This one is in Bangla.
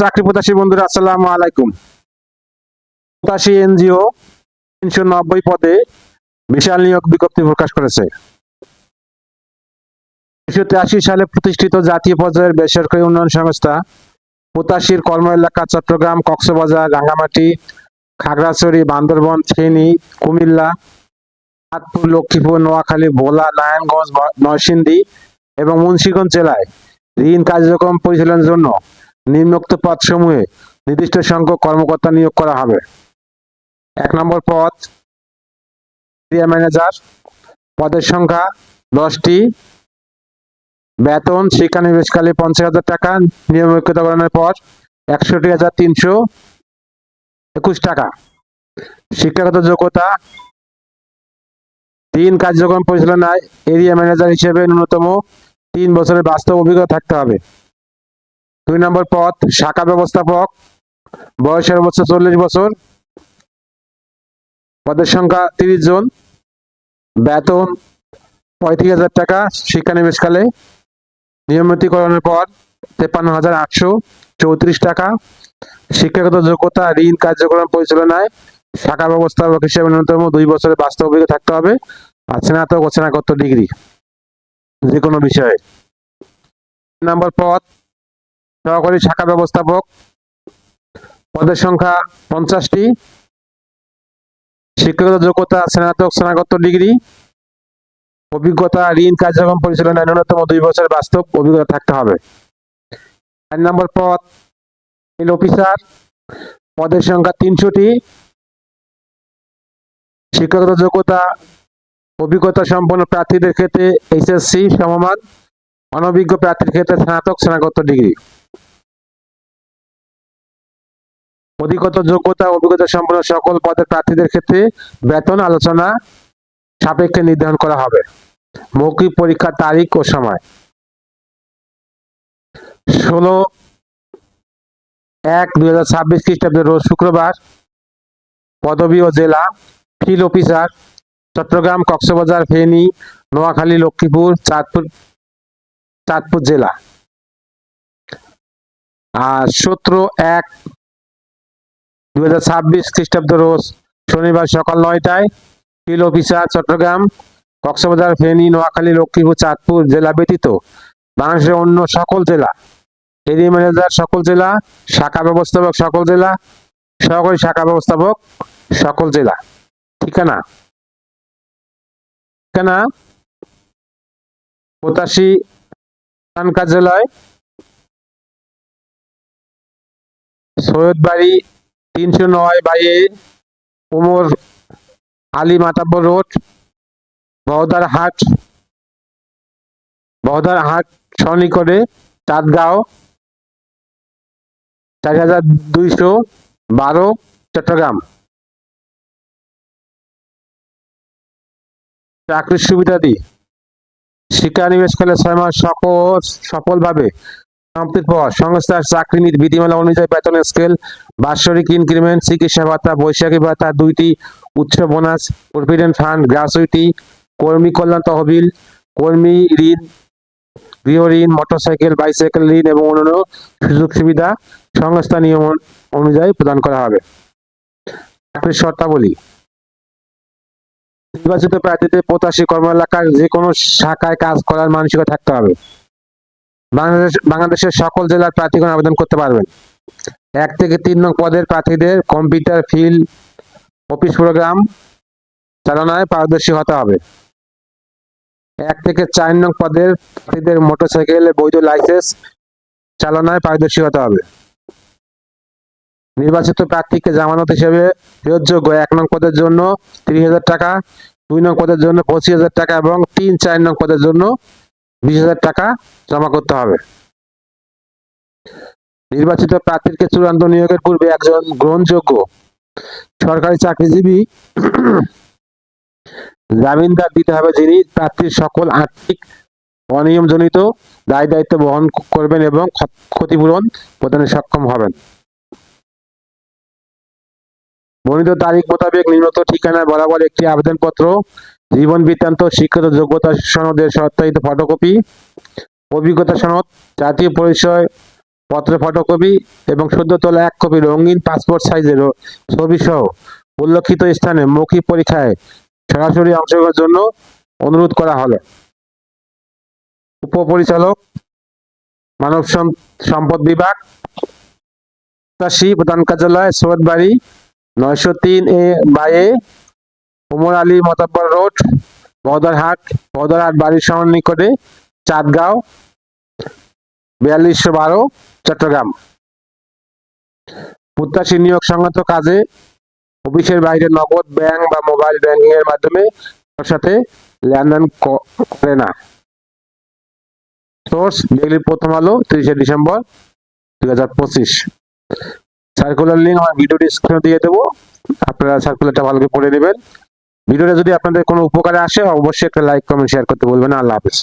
চাকরি প্রত্যাশী বন্ধুরা, আসসালামু আলাইকুম। প্রত্যাশী এনজিও তিনশো নব্বই পদে বিশাল নিয়োগ বিজ্ঞপ্তি প্রকাশ করেছে। উনিশশো তিরাশি সালে প্রতিষ্ঠিত জাতীয় পর্যায়ের বেসরকারি উন্নয়ন সংস্থা পোতাশির কর্ম এলাকা চট্টগ্রাম, কক্সবাজার, রাঙ্গামাটি, খাগড়াছড়ি, বান্দরবন, ফেনী, কুমিল্লা চাঁদপুর লক্ষ্মীপুর, নোয়াখালী, ভোলা, নারায়ণগঞ্জ, নরসিংদী এবং মুন্সিগঞ্জ জেলায় ঋণ কার্যক্রম পরিচালনার জন্য নিম্নোক্ত পদসমূহে নির্দিষ্ট সংখ্যক কর্মকর্তা নিয়োগ করা হবে। এক নম্বর পদ এরিয়া ম্যানেজার পদের সংখ্যা দশটি। বেতন, শিক্ষানিবেশকালে পঞ্চাশ হাজার টাকা নিয়মিতকরণের পর একষট্টি হাজার তিনশো একুশ টাকা। শিক্ষাগত যোগ্যতা, তিন কার্যক্রম পরিচালনায় এরিয়া ম্যানেজার হিসেবে ন্যূনতম তিন বছরের বাস্তব অভিজ্ঞতা থাকতে হবে। দুই নম্বর পদ শাখা ব্যবস্থাপক, বয়সের সর্বোচ্চ চল্লিশ বছর। পদের সংখ্যা তিরিশ জন। বেতন পঁয়ত্রিশ হাজার টাকা শিক্ষানিবেশকালে নিয়মিতকরণের পর তেপান্ন হাজার আটশো চৌত্রিশ টাকা। শিক্ষাগত যোগ্যতা, ঋণ কার্যক্রম পরিচালনায় শাখা ব্যবস্থাপক হিসেবে ন্যূনতম দুই বছরের বাস্তব অভিজ্ঞতা থাকতে হবে। আর স্নাতক ও স্নাতকোত্তর ডিগ্রি যে কোনো বিষয়ে নম্বর পদ সহকারী শাখা ব্যবস্থাপক পদের সংখ্যা পঞ্চাশটি। শিক্ষাগত যোগ্যতা, স্নাতক স্নাতকোত্তর ডিগ্রি। অভিজ্ঞতা, ঋণ, কার্যক্রম পরিচালনায় ন্যূনতম দুই বছর বাস্তব অভিজ্ঞতা থাকতে হবে। চার নম্বর পদ এল অফিসার। পদের সংখ্যা তিনশোটি। শিক্ষাগত যোগ্যতা, অভিজ্ঞতা সম্পন্ন প্রার্থীদের ক্ষেত্রে এইচএসসি সমমান অনভিজ্ঞ প্রার্থীর ক্ষেত্রে স্নাতক, স্নাতকোত্তর ডিগ্রি। অধিকত যোগ্যতা, অভিজ্ঞতা সম্পন্ন সকল পদের প্রার্থীদের ক্ষেত্রে বেতন আলোচনা সাপেক্ষে নির্ধারণ করা হবে। মৌখিক পরীক্ষার তারিখ ও সময়। ষোলো এক দুই হাজার ছাব্বিশ খ্রিস্টাব্দের রোজ শুক্রবার পদবী ও জেলা ফিল্ড অফিসার চট্টগ্রাম কক্সবাজার ফেনী নোয়াখালী লক্ষ্মীপুর চাঁদপুর চাঁদপুর জেলা। আর সতেরো এক দুই হাজার ছাব্বিশ খ্রিস্টাব্দ রোজ শনিবার সকাল নয়টায় অফিসার, চট্টগ্রাম, কক্সবাজার, ফেনী, নোয়াখালী, লক্ষ্মীপুর, চাঁদপুর জেলা ব্যতীত বাংলাদেশের অন্য সকল জেলা। এরিয়া ম্যানেজার সকল জেলা, শাখা ব্যবস্থাপক সকল জেলা, সহকারী শাখা ব্যবস্থাপক সকল জেলা। ঠিকানা? ঠিকানা? পঁচাশি কার্যালয় সৈয়দবাড়ি তিনশো নয় বাইয়ে ওমর আলী মাতাব্বর রোড, বহদার হাট বহদার হাট সনিকটে চাঁদগাঁও, চার হাজার দুইশো বারো চট্টগ্রাম। চাকরির সুবিধাদি শিক্ষানিবেশকালে ছয় মাস সকল সফলভাবে সংস্থার চাকরি বিধিমালা অনুযায়ী বেতন স্কেল বাৎসরিক ইনক্রিমেন্ট চিকিৎসা ভাতা, বৈশাখী ভাতা, দুইটি উচ্চ বোনাস, প্রভিডেন্ট ফান্ড, গ্রাচুইটি, কর্মী কল্যাণ তহবিল, কর্মী ঋণ, গৃহ ঋণ, মোটরসাইকেল, বাইসাইকেল ঋণ এবং অন্যান্য সুযোগ সুবিধা সংস্থা নিয়ম অনুযায়ী প্রদান করা হবে। চাকরির শর্তাবলী। নির্বাচিত প্রার্থীদের প্রত্যাশী কর্ম এলাকার যে কোনো শাখায় কাজ করার মানসিকতা থাকতে হবে। বাংলাদেশ, বাংলাদেশের সকল জেলার প্রার্থীগণ আবেদন করতে পারবেন। এক থেকে তিন নং পদের প্রার্থীদের কম্পিউটার ফিল্ড, অফিস প্রোগ্রাম চালনায় পারদর্শী হতে হবে। এক থেকে চার নং পদের প্রার্থীদের মোটরসাইকেলের বৈধ লাইসেন্স চালনায় পারদর্শী হতে হবে। নির্বাচিত প্রার্থীকে জামানত হিসেবে ফেরতযোগ্য এক নং পদের জন্য তিরিশ হাজার টাকা, দুই নং পদের জন্য পঁচিশ হাজার টাকা এবং তিন চার নং পদের জন্য বিশ হাজার টাকা জমা করতে হবে। নির্বাচিত প্রার্থীকে চূড়ান্ত নিয়োগের পূর্বে একজন গ্রহণযোগ্য সরকারি চাকরিজীবী জামিনদার দিতে হবে যিনি প্রার্থীর সকল আর্থিক অনিয়মজনিত দায় দায়িত্ব বহন করবেন এবং ক্ষতিপূরণ প্রদানে সক্ষম হবেন। বর্ণিত তারিখ মোতাবেক নিম্নত ঠিকানায় বরাবর একটি আবেদনপত্র, জীবন বৃত্তান্ত, শিক্ষিত যোগ্যতা সনদের সত্যায়িত ফটোকপি, অভিজ্ঞতা সনদ, জাতীয় পরিচয় পত্র ফটোকপি এবং সদ্য তোলা এক কপি রঙিন পাসপোর্ট সাইজের ছবি সহ উল্লেখিত স্থানে মৌখিক পরীক্ষায় সরাসরি অংশগ্রহণের জন্য অনুরোধ করা হলো। উপপরিচালক, মানব সম- সম্পদ বিভাগ প্রধান কার্যালয় সৈয়দ বাড়ি নয়শো তিন A by A Omar Ali Matabbar road, Bahaddarhat Bahaddarhat বাড়ির সমান নিকটে চাঁদগাঁও, বিয়াল্লিশশো বারো চট্টগ্রাম। প্রত্যাশী নিয়োগ সংক্রান্ত কাজে অফিসের বাইরে নগদ ব্যাংক বা মোবাইল ব্যাংকিং এর মাধ্যমে সাথে লেনদেন করে না। সোর্স ডেইলি প্রথম আলো তিরিশে ডিসেম্বর দুই হাজার পঁচিশ। সার্কুলার লিঙ্ক আমার ভিডিও ডিসক্রিপশনে দিয়ে দেবো। আপনারা সার্কুলারটা ভালো করে পড়ে নেবেন। ভিডিওটা যদি আপনাদের কোনো উপকারে আসে, অবশ্যই একটা লাইক কমেন্ট শেয়ার করতে বলবেন আল্লাহ হাফেজ।